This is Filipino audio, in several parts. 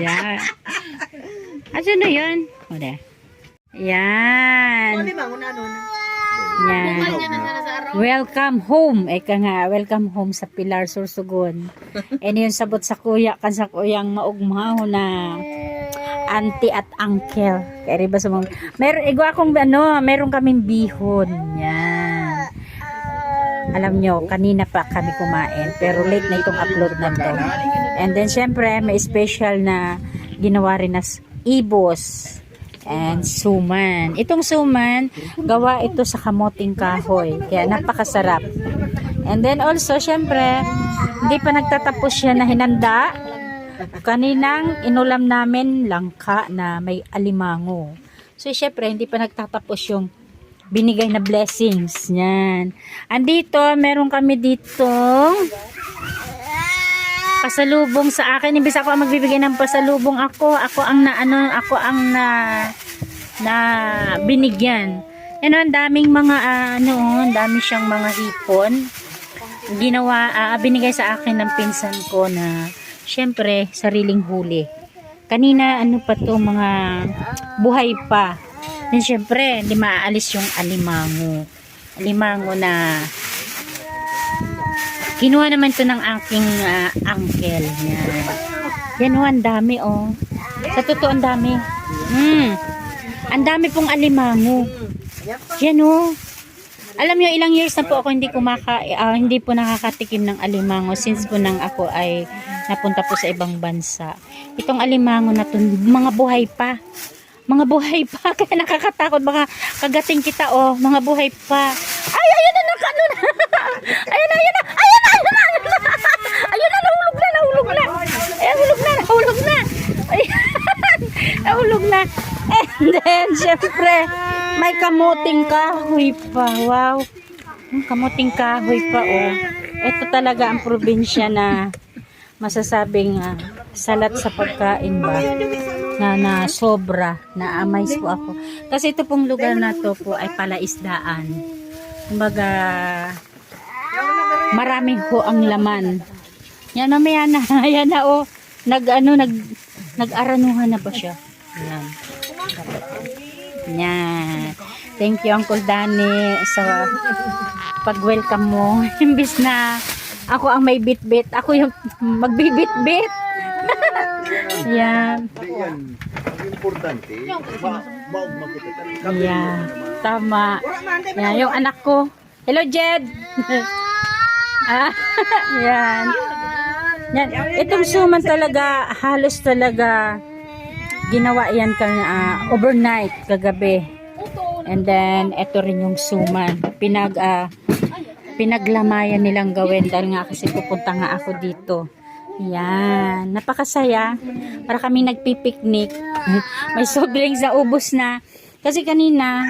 Yan. Asa na yun? O, de. Yan. Ano ba? Una ano? Yan. Welcome home. Eka nga, welcome home sa Pilar Sursugon. And yun sabot sa kuya, kan sa kuyang maugmaw na auntie at uncle. Kaya ba sa mga... Meron, igwa akong ano, meron kaming bihon. Yan. Alam nyo, kanina pa kami kumain. Pero late na itong upload na to. And then, syempre, may special na ginawa rin na ibos and suman. Itong suman, gawa ito sa kamoting kahoy. Kaya napakasarap. And then also, syempre, hindi pa nagtatapos siya na hinanda. Kaninang inulam namin langka na may alimango. So, syempre, hindi pa nagtatapos yung binigay na blessings. Yan. Andito, meron kami dito pasalubong sa akin. Imbis ako ang magbibigay ng pasalubong ako. Ako ang na, ano, ako ang na, na binigyan. Yan ang daming mga, ah, ano, ang dami siyang mga hipon. Ginawa, ah, binigay sa akin ng pinsan ko na, syempre, sariling huli. Kanina, ano pa to, mga buhay pa. Then, syempre, hindi maaalis yung alimango. Alimango na Kinuha naman to ng aking ah, uncle. Yan. Yan oh, ang dami oh. Sa totoo, ang dami. Mm. Ang dami pong alimango. Yan oh. Alam niyo ilang years na po ako hindi kumaka ah, hindi po nakakatikim ng alimango since po nang ako ay napunta po sa ibang bansa. Itong alimango na to, mga buhay pa. Mga buhay pa kaya nakakatakot baka kagating kita oh, mga buhay pa. Ay ayun na nakano na. ayun na ayun na. Ayun na ayun na. Ayun na, ayun na nahulog na nahulog na. Ay nahulog na nahulog na. Ayan. Nahulog na. And then syempre may kamuting kahoy pa. Wow. Kamuting kahoy pa oh. Ito talaga ang probinsya na masasabing ah, salat sa pagkain ba na, na sobra na amaze po ako kasi ito pong lugar na to po ay palaisdaan kumbaga marami ho ang laman yan mamaya na yan na oh nag ano nag nag-aranuhan na ba siya yan yan thank you Uncle Danny sa pag-welcome mo imbis na ako ang may bit-bit ako yung magbibit-bit yan Yan, ang importante. Yeah, tama. Yan, yung anak ko. Hello, Jed! ah, yan. Yan. Itong suman talaga, halos talaga, ginawa yan kang ah, overnight, kagabi. And then, ito rin yung suman. Pinag, ah, pinaglamayan nilang gawin dahil nga kasi pupunta nga ako dito. Yan. Napakasaya. Para kami nagpipiknik. May soft drinks na ubos na. Kasi kanina,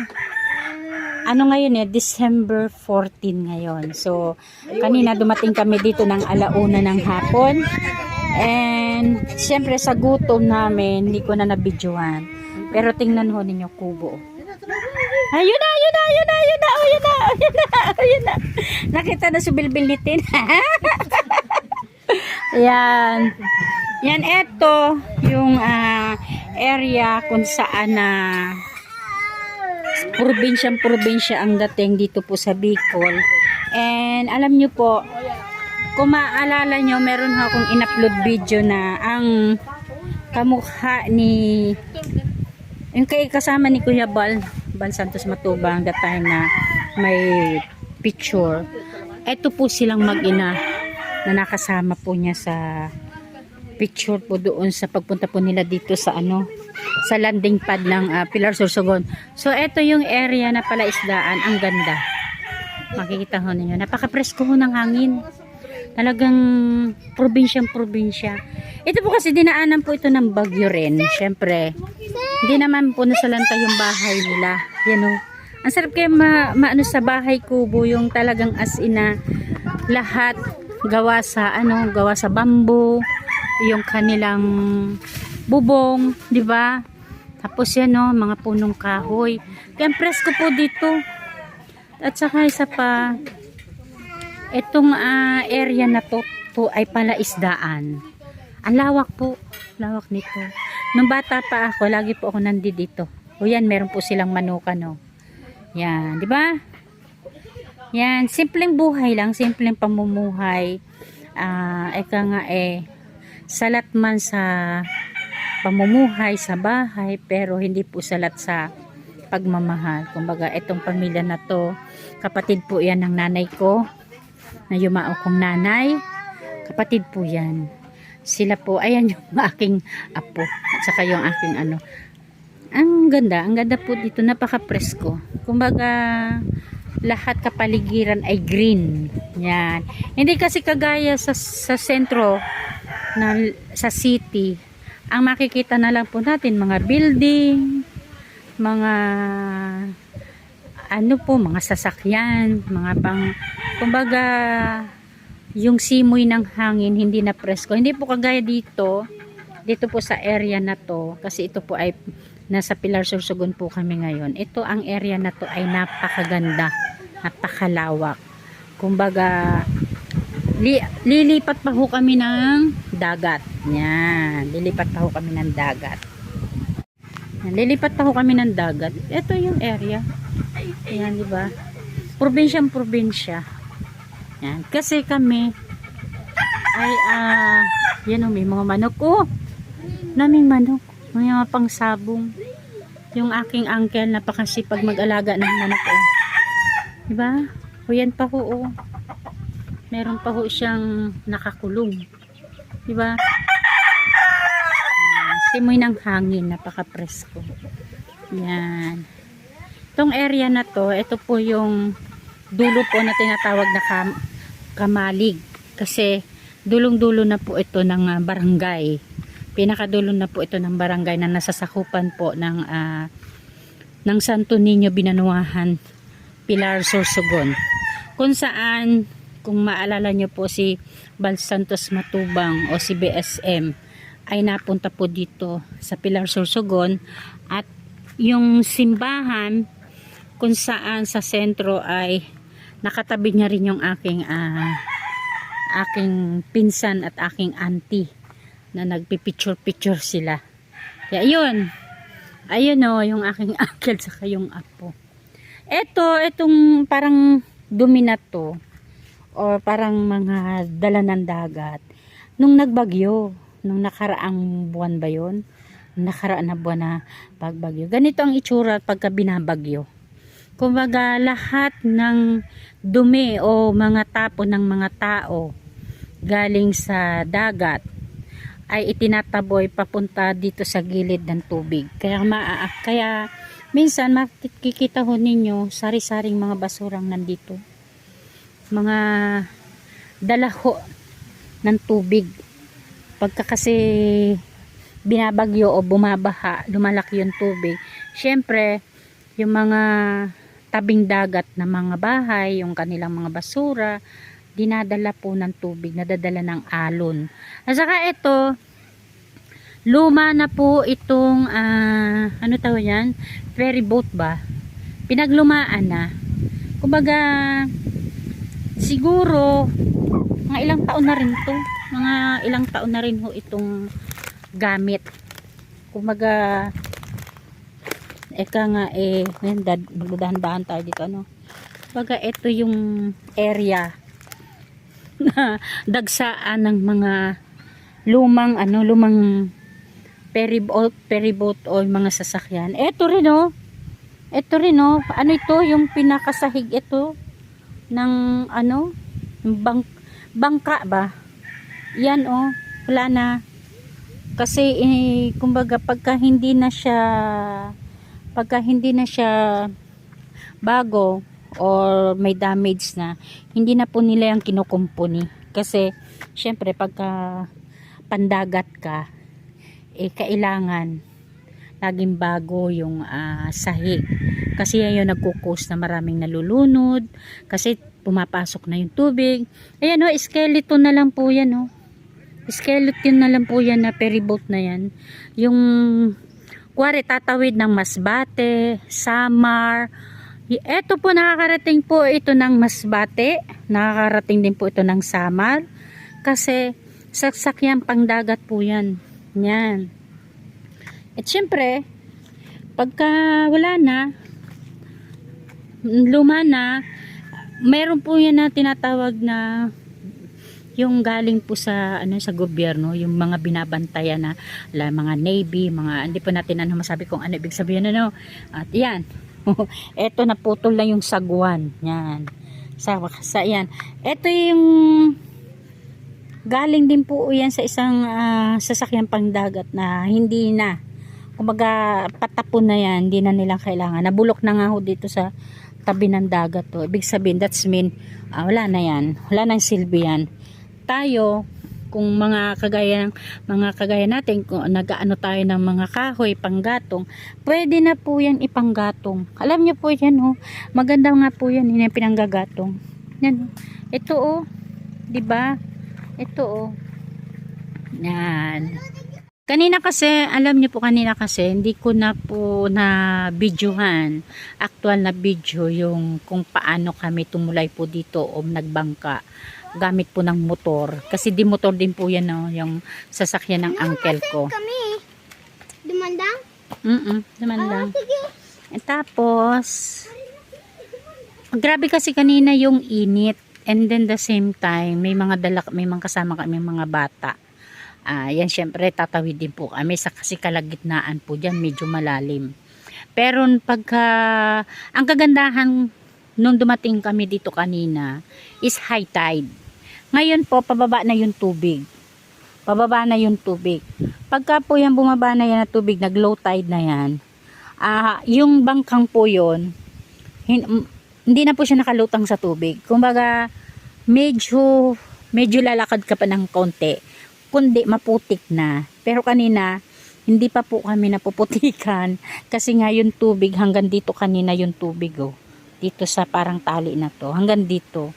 ano ngayon eh, December 14 ngayon. So, kanina dumating kami dito ng alauna ng hapon. And, syempre sa gutom namin, hindi ko na nabidyohan. Pero tingnan ho ninyo kubo. Ayun na, ayun na, ayun na, ayun na, ayun na, ayun na. Nakita na si Bilbilitin. Yan. Yan, eto, yung ah, area kung saan na probinsyang probinsya ang dating dito po sa Bicol. And alam nyo po, kung maaalala nyo, meron ho akong in-upload video na ang kamukha ni yung kay kasama ni Kuya Bal Bal Santos Matubang that time na may picture. Eto po silang mag-ina na nakasama po niya sa picture po doon sa pagpunta po nila dito sa ano sa landing pad ng ah, Pilar Sorsogon so eto yung area na pala isdaan ang ganda. Makikita ho ninyo. Napaka-presko ho ng hangin talagang probinsyang probinsya. Ito po kasi dinaanan po ito ng bagyo rin syempre. Hindi naman po nasalanta yung bahay nila yan o ang sarap kaya ma, maano sa bahay kubo yung talagang as in na lahat gawa sa ano gawa sa bamboo yung kanilang bubong di ba? Tapos yan o mga punong kahoy. Kaya presko po dito. At saka isa pa itong ah, area na to, to ay pala isdaan Ang lawak po. Lawak nito. Nung bata pa ako, lagi po ako nandito. O yan, meron po silang manuka, no. Yan, di ba? Yan, simpleng buhay lang, simpleng pamumuhay. Ah, eka nga eh, salat man sa pamumuhay sa bahay, pero hindi po salat sa pagmamahal. Kumbaga, itong pamilya na to, kapatid po yan ng nanay ko, na yumao kong nanay. Kapatid po yan. Sila po, ayan yung aking apo. At saka yung aking ano. Ang ganda, ang ganda po dito, napaka-presko. Kumbaga, lahat kapaligiran ay green. Yan. Hindi kasi kagaya sa, sa sentro, na, sa city, ang makikita na lang po natin, mga building, mga ano po, mga sasakyan, mga pang, kumbaga, yung simoy ng hangin, hindi na presko. Hindi po kagaya dito, dito po sa area na to, kasi ito po ay nasa Pilar Sursogon po kami ngayon. Ito, ang area na to ay napakaganda, napakalawak. Kumbaga, li, lilipat pa ho kami ng dagat. Yan, lilipat pa ho kami ng dagat. Yan, lilipat pa ho kami ng dagat. Ito yung area. Yan, di ba? Probinsyang probinsya. Yan. Kasi kami ay ah yan o, may mga manok oh. Naming manok. May mga pangsabong. Yung aking uncle napakasipag mag-alaga ng manok oh. Di ba? O yan pa ho oh. Meron pa ho siyang nakakulong. Di ba? Yan. Simoy ng hangin, napaka-presko. Yan. Itong area na to, ito po yung dulo po na tinatawag na kam kamalig. Kasi dulong-dulo na po ito ng ah, barangay. Pinakadulo na po ito ng barangay na nasasakupan po ng ah, ng Santo Niño Binanuahan Pilar Sorsogon. Kung saan, kung maalala nyo po si Bal Santos Matubang o si BSM ay napunta po dito sa Pilar Sorsogon at yung simbahan kung saan sa sentro ay nakatabi niya rin yung aking ah, aking pinsan at aking auntie na nagpipicture-picture sila. Kaya yun. Ayun o, yung aking uncle saka yung apo. Eto, etong parang dumi na or parang mga dala ng dagat. Nung nagbagyo, nung nakaraang buwan ba yun? Nakaraan na buwan na pagbagyo. Ganito ang itsura pagka binabagyo. Kumbaga lahat ng dumi o mga tapo ng mga tao galing sa dagat ay itinataboy papunta dito sa gilid ng tubig. Kaya maa kaya minsan makikita ho ninyo sari-saring mga basurang nandito. Mga dalaho ng tubig. Pagka kasi binabagyo o bumabaha, lumalaki yung tubig. Syempre, yung mga tabing dagat na mga bahay, yung kanilang mga basura, dinadala po ng tubig, nadadala ng alon. At saka ito, luma na po itong, ah, ano tawag yan? Ferry boat ba? Pinaglumaan na. Kumbaga, siguro, mga ilang taon na rin to. Mga ilang taon na rin ho itong gamit. Kumbaga, eka nga eh, ngayon dad- dahan-dahan tayo dito, ano. Kumbaga, ito yung area na dagsaan ng mga lumang ano lumang ferryboat ferryboat o mga sasakyan. Eto rin oh. Eto rin oh. Ano ito? Yung pinakasahig ito ng ano bang, bangka ba? Yan oh. Wala na. Kasi eh, kumbaga pagka hindi na siya pagka hindi na siya bago or may damage na, hindi na po nila yung kinukumpuni. Kasi, syempre, pagka pandagat ka, eh, kailangan laging bago yung ah, sahig. Kasi yung nagkukos na maraming nalulunod. Kasi pumapasok na yung tubig. Ayan o, skeleton na lang po yan o. Skeleton na lang po yan na ferryboat na yan. Yung, kuwari, tatawid ng Masbate, Samar, eto po nakakarating po ito ng Masbate, nakakarating din po ito ng Samar kasi sasakyan pangdagat po yan. Yan. At syempre, pagka wala na, luma na, meron po yan na tinatawag na yung galing po sa ano sa gobyerno, yung mga binabantayan na la, mga navy, mga hindi pa natin ano masabi kung ano ibig sabihin ano. At yan. Ito naputol na yung sagwan. Yan. Sa sa yan. Ito yung galing din po yan sa isang ah, sasakyan pangdagat na hindi na kumbaga patapon na yan, hindi na nila kailangan. Nabulok na nga ho dito sa tabi ng dagat to. Ibig sabihin, that's mean, ah, wala na yan. Wala nang silbi yan. Tayo, kung mga kagaya ng mga kagaya natin kung nagaano tayo ng mga kahoy panggatong pwede na po yan ipanggatong. Alam niyo po yan oh. Maganda nga po yan yun pinanggagatong yan ito oh. Di ba? Ito oh. Yan. Kanina kasi, alam niyo po kanina kasi, hindi ko na po na videohan, actual na video yung kung paano kami tumulay po dito o nagbangka gamit po ng motor. Kasi di motor din po yan, no, yung sasakyan ng uncle ko. kami. Dumandang? Mm naman lang. Sige. And tapos, grabe kasi kanina yung init. And then the same time, may mga dala, may mga kasama kami mga bata. Ah, yan syempre tatawid din po kami sa kasi kalagitnaan po diyan, medyo malalim. Pero pagka ang kagandahan nung dumating kami dito kanina is high tide. Ngayon po pababa na yung tubig. Pababa na yung tubig. Pagka po yan bumaba na yan na tubig, nag low tide na yan. Ah, yung bangkang po m- hindi na po siya nakalutang sa tubig. Kumbaga medyo medyo lalakad ka pa ng konti kundi maputik na. Pero kanina, hindi pa po kami napuputikan kasi nga yung tubig hanggang dito kanina yung tubig oh. Dito sa parang tali na to, hanggang dito.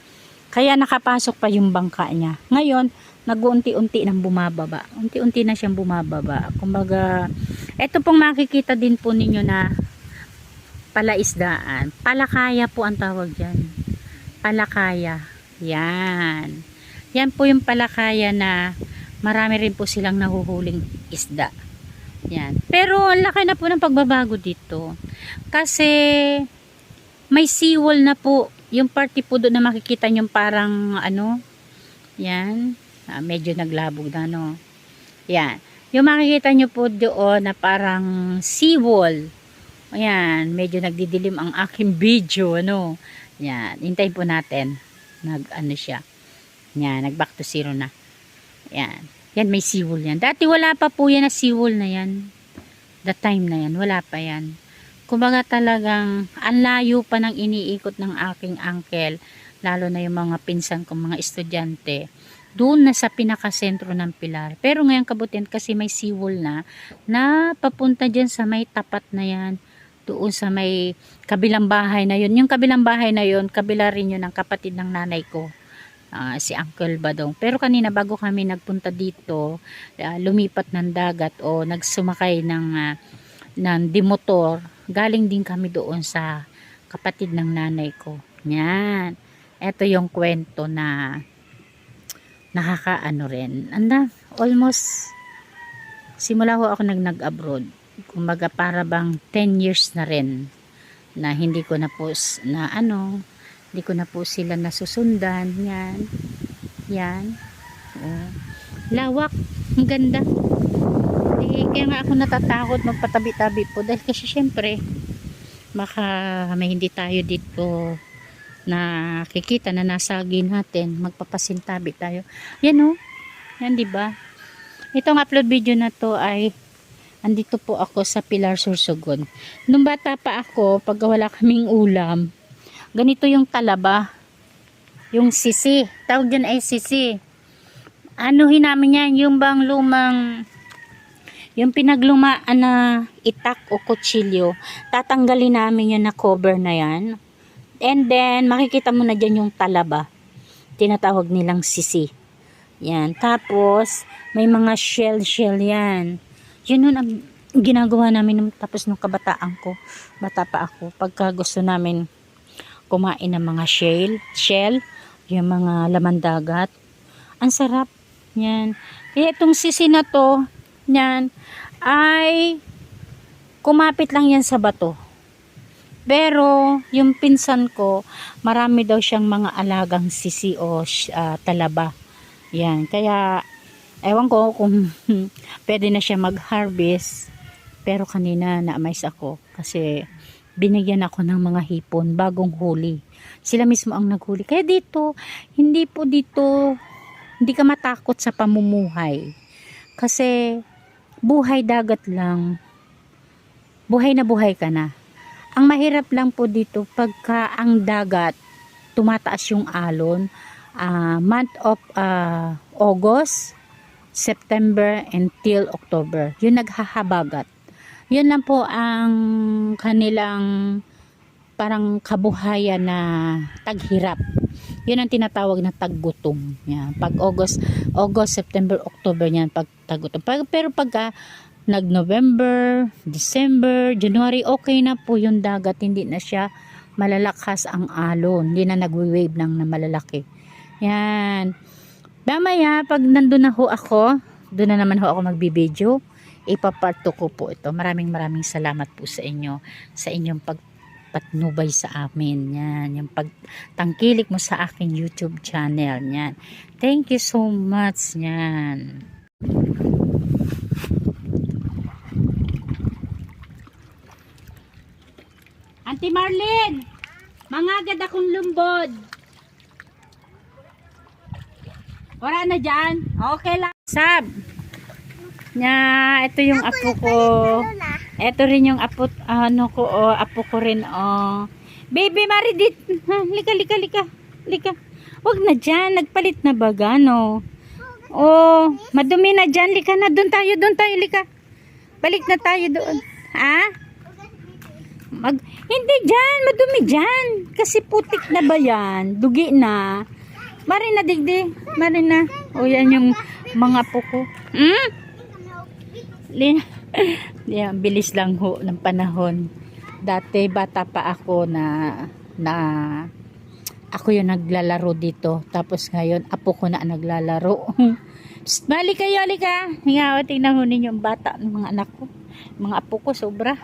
Kaya nakapasok pa yung bangka niya. Ngayon, nag-unti-unti nang bumababa. Unti-unti na siyang bumababa. Kumbaga, eto pong makikita din po ninyo na palaisdaan. Palakaya po ang tawag dyan. Palakaya. Yan. Yan po yung palakaya na marami rin po silang nahuhuling isda. Yan. Pero ang laki na po ng pagbabago dito. Kasi may seawall na po. Yung party po doon na makikita nyo parang ano. Yan. Ah, medyo naglabog na no. Yan. Yung makikita nyo po doon na parang seawall. Ayan. Medyo nagdidilim ang aking video. Ano. Yan. Hintayin po natin. Nag ano siya. Yan. Nag back to zero na. Yan. Yan, may seawall yan. Dati wala pa po yan na seawall na yan. The time na yan. Wala pa yan. Kumbaga talagang ang layo pa ng iniikot ng aking uncle. Lalo na yung mga pinsan kong mga estudyante. Doon na sa pinakasentro ng Pilar. Pero ngayon kabutihan kasi may seawall na na papunta dyan sa may tapat na yan. Doon sa may kabilang bahay na yun. Yung kabilang bahay na yun, kabila rin yun ng kapatid ng nanay ko ah, si Uncle Badong. Pero kanina bago kami nagpunta dito, ah, lumipat ng dagat o nagsumakay ng ah, ng dimotor, galing din kami doon sa kapatid ng nanay ko. Yan. Ito yung kwento na nakakaano rin. Anda, almost simula ho ako nag nag-abroad. Kumbaga para bang 10 years na rin na hindi ko na po na ano hindi ko na po sila nasusundan yan yan oh. lawak ang ganda kaya nga ako natatakot magpatabi-tabi po. Dahil kasi syempre baka may hindi tayo dito na kikita na nasagi natin magpapasintabi tayo. Yan oh. Yan ba? Itong upload video na to ay andito po ako sa Pilar Sursogon nung bata pa ako pag wala kaming ulam ganito yung talaba yung sisi. Tawag dyan ay sisi. Anuhin namin yan yung bang lumang yung pinaglumaan na itak o kutsilyo tatanggalin namin yan na cover na yan. And then makikita mo na dyan yung talaba. Tinatawag nilang sisi. Yan. Tapos may mga shell shell yan. Yun nun ang ginagawa namin tapos nung kabataan ko. Bata pa ako. Pagka gusto namin kumain ng mga shell, shell, yung mga laman dagat. Ang sarap. Yan. Kaya itong sisi na to, yan, ay kumapit lang yan sa bato. Pero, yung pinsan ko, marami daw siyang mga alagang sisi o ah, talaba. Yan. Kaya, ewan ko kung pwede na siya mag-harvest. Pero kanina na-amaze ako kasi binigyan ako ng mga hipon bagong huli. Sila mismo ang naghuli. Kaya dito, hindi po dito, hindi ka matakot sa pamumuhay. Kasi buhay dagat lang. Buhay na buhay ka na. Ang mahirap lang po dito pagka ang dagat tumataas yung alon ah, month of ah, August, September until October. Yun naghahabagat. Yun lang po ang kanilang parang kabuhayan na taghirap. Yun ang tinatawag na taggutom. Yan. Pag August, August, September, October yan pag taggutom. Pag, pero pagka nag-November, December, January, okay na po yung dagat. Hindi na siya malalakas ang alon. Hindi na nagwe-wave ng na malalaki. Yan. Mamaya, pag nandun na ho ako, doon na naman ho ako magbibideo. Ipaparto ko po ito. Maraming maraming salamat po sa inyo. Sa inyong pagpatnubay sa amin. Yan. Yung pagtangkilik mo sa aking YouTube channel. Yan. Thank you so much. Yan. Auntie Marlene, mangagad akong lumbod. Wala na dyan? Okay lang. Sab. Nya, ito yung apo ko. Ito rin yung apo, ano ko, oh, apo ko rin, oh. Baby Maridit, ha, lika, lika, lika, lika. Wag na dyan, nagpalit na ba gano? Oh, madumi na dyan, lika na, doon tayo, doon tayo, lika. Balik na tayo doon. Ha? Mag, hindi dyan, madumi dyan. Kasi putik na ba yan? Dugi na. Marina digdi, Marina. O yan yung mga puko. Hmm? Lin yan, bilis lang ho ng panahon. Dati bata pa ako na na ako yung naglalaro dito. Tapos ngayon, apo ko na naglalaro. Psst, balik kayo, alika. Nga, tingnan ninyo yung bata ng mga anak ko. Mga apo ko, sobra.